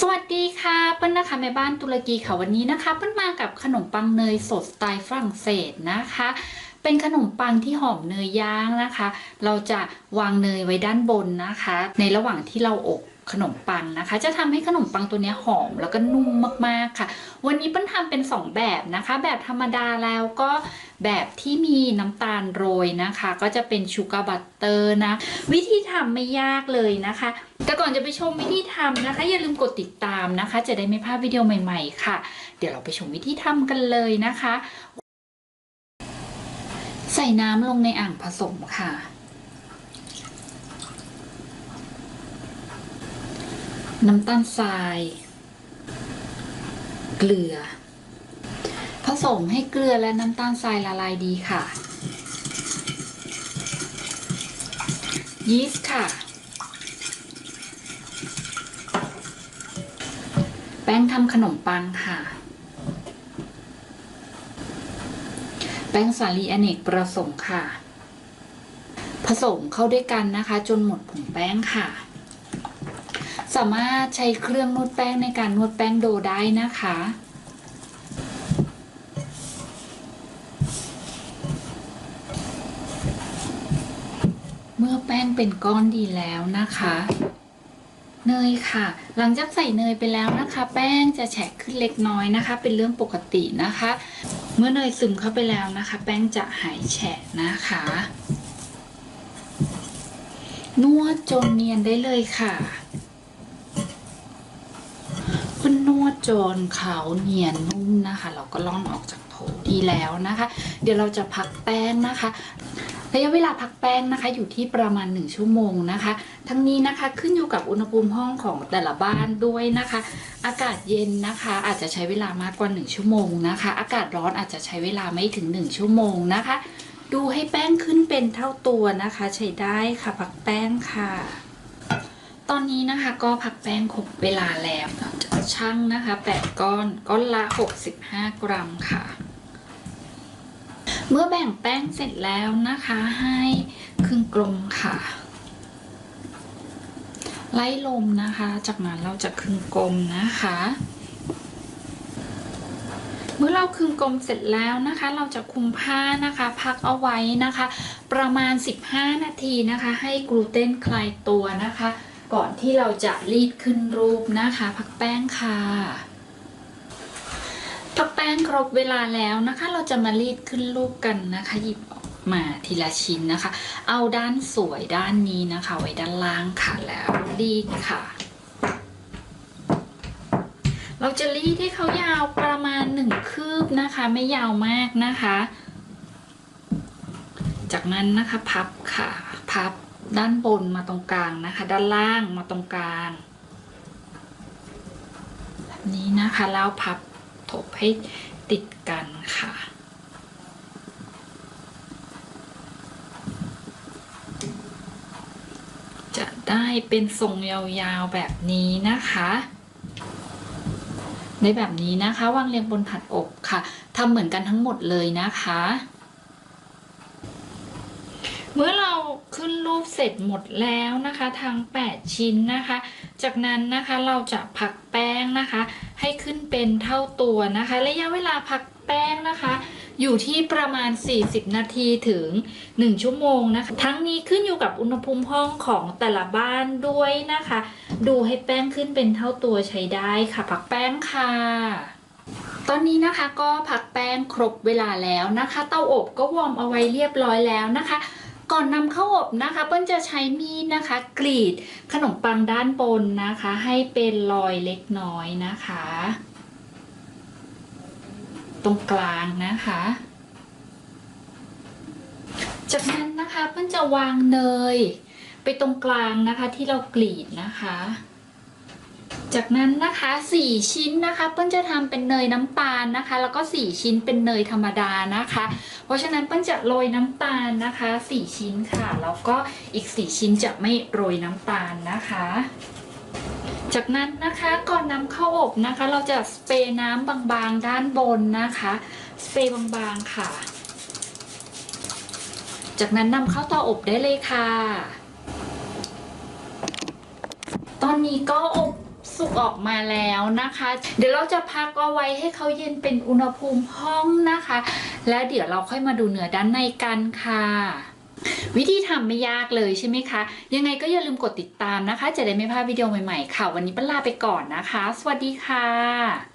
สวัสดีค่ะเปิ้ลนะคะแม่บ้านตุรกีค่ะวันนี้นะคะเปิ้ลมากับขนมปังเนยสดสไตล์ฝรั่งเศสนะคะ เป็นขนมปังที่หอมเนยย่างนะคะ เราจะวางเนยไว้ด้านบนนะคะ ในระหว่างที่เราอบขนมปังนะคะ จะทำให้ขนมปังตัวนี้หอมแล้วก็นุ่มมากๆค่ะ วันนี้เปิ้ลทำเป็น 2 แบบนะคะ แบบธรรมดาแล้วก็แบบที่มีน้ำตาลโรยนะคะ ก็จะเป็นชูการ์บัตเตอร์นะ วิธีทำไม่ยากเลยนะคะ แต่ก่อนจะไปชมวิธีทำนะคะ อย่าลืมกดติดตามนะคะ จะได้ไม่พลาดวิดีโอใหม่ ๆ ค่ะ เดี๋ยวเราไปชมวิธีทำกันเลยนะคะ ใส่น้ำลงในอ่างผสมค่ะ น้ำตาลทราย เกลือ ผสมให้เกลือและน้ำตาลทรายละลายดีค่ะ ยีสต์ค่ะ แป้งทำขนมปังค่ะ แป้งสาลีอเนกประสงค์ค่ะ ผสมเข้าด้วยกันนะคะ จนหมดผงแป้งค่ะ สามารถใช้เครื่องนวดแป้งในการนวดแป้งโดได้นะคะเมื่อแป้งเป็นก้อนดีแล้วนะคะ เนยค่ะ หลังจากใส่เนยไปแล้วนะคะ แป้งจะแฉะขึ้นเล็กน้อยนะคะ เป็นเรื่องปกตินะคะ เมื่อเนยซึมเข้าไปแล้วนะคะ แป้งจะหายแฉะนะคะ นวดจนเนียนได้เลยค่ะคุณนวดจนเขาเนียนนุ่มนะคะ เราก็ล่อนออกจากโถดีแล้วนะคะ เดี๋ยวเราจะพักแป้งนะคะ ระยะเวลาพักแป้งนะคะอยู่ที่ประมาณ 1 ชั่วโมงนะคะ ทั้งนี้นะคะขึ้นอยู่กับอุณหภูมิห้องของแต่ละบ้านด้วยนะคะ อากาศเย็นนะคะ อาจจะใช้เวลามากกว่า 1 ชั่วโมงนะคะ อากาศร้อนอาจจะใช้เวลาไม่ถึง 1 ชั่วโมงนะคะ ดูให้แป้งขึ้นเป็นเท่าตัวนะคะ ใช้ได้ค่ะพักแป้งค่ะ ตอนนี้นะคะก็พักแป้งครบเวลาแล้วเราจะชั่งนะคะ 8 ก้อนก้อนละ 65 กรัมค่ะ เมื่อแบ่งแป้งเสร็จแล้วนะคะให้ครึ่งกลมค่ะ ไล่ลมนะคะ จากนั้นเราจะครึ่งกลมนะคะ เมื่อเราคลึงกลมเสร็จแล้วนะคะ เราจะคุมผ้านะคะ พักเอาไว้นะคะ ประมาณ 15 นาทีนะคะ ให้กลูเตนคลายตัวนะคะ ก่อนที่เราจะรีดขึ้นรูปนะคะ พักแป้งค่ะ พักแป้งครบเวลาแล้วนะคะ เราจะมารีดขึ้นรูปกันนะคะ หยิบออกมาทีละชิ้นนะคะ เอาด้านสวยด้านนี้นะคะ ไว้ด้านล่างค่ะแล้วรีดค่ะ เราจะรีดให้เขายาวประมาณหนึ่งคืบนะคะ ไม่ยาวมากนะคะ จากนั้นนะคะพับค่ะ พับด้านบนมาตรงกลางนะคะ ด้านล่างมาตรงกลาง แบบนี้นะคะแล้วพับ ถบให้ติดกันค่ะจะได้เป็นทรงยาวๆแบบนี้นะคะ ในแบบนี้นะคะวางเรียงบนผัดอบค่ะทำเหมือนกันทั้งหมดเลยนะคะ เมื่อเราขึ้นรูปเสร็จหมดแล้วนะคะ ทั้ง 8 ชิ้นนะคะ จากนั้นนะคะเราจะพักแป้งนะคะ ให้ขึ้นเป็นเท่าตัวนะคะ ระยะเวลาพักแป้งนะคะ อยู่ที่ประมาณ 40 นาทีถึง 1 ชั่วโมงนะคะ ทั้งนี้ขึ้นอยู่กับอุณหภูมิห้องของแต่ละบ้านด้วยนะคะ ดูให้แป้งขึ้นเป็นเท่าตัวใช้ได้ค่ะพักแป้งค่ะตอนนี้นะคะก็พักแป้งครบเวลาแล้วนะคะ เตาอบก็วอร์มเอาไว้เรียบร้อยแล้วนะคะ ก่อนนำเข้าอบนะคะเปิ้ลจะใช้มีดนะคะ กรีดขนมปังด้านบนนะคะ ให้เป็นรอยเล็กน้อยนะคะ ตรงกลางนะคะ จากนั้นนะคะเปิ้ลจะวางเนยไปตรงกลางนะคะที่เรากรีดนะคะ จากนั้นนะคะ 4 ชิ้นนะคะเปิ้ลจะทำเป็นเนยน้ำตาลนะคะ แล้วก็ 4 ชิ้นเป็นเนยธรรมดานะคะ เพราะฉะนั้นเปิ้ลจะโรยน้ำตาลนะคะ 4 ชิ้นค่ะแล้วก็อีก 4 ชิ้นจะไม่โรยน้ำตาลนะคะจากนั้นนะคะก่อนนำเข้าอบนะคะ เราจะสเปรย์น้ำบางๆด้านบนนะคะสเปรย์บางๆค่ะ จากนั้นนำเข้าเตาอบได้เลยค่ะ ตอนนี้ก็อบ สุกออกมาแล้วนะคะ เดี๋ยวเราจะพักเอาไว้ให้เขาเย็นเป็นอุณหภูมิห้องนะคะ แล้วเดี๋ยวเราค่อยมาดูเนื้อด้านในกันค่ะวิธีทำไม่ยากเลยใช่ไหมคะ ยังไงก็อย่าลืมกดติดตามนะคะ จะได้ไม่พลาดวิดีโอใหม่ๆค่ะ วันนี้ป้าลาไปก่อนนะคะ สวัสดีค่ะ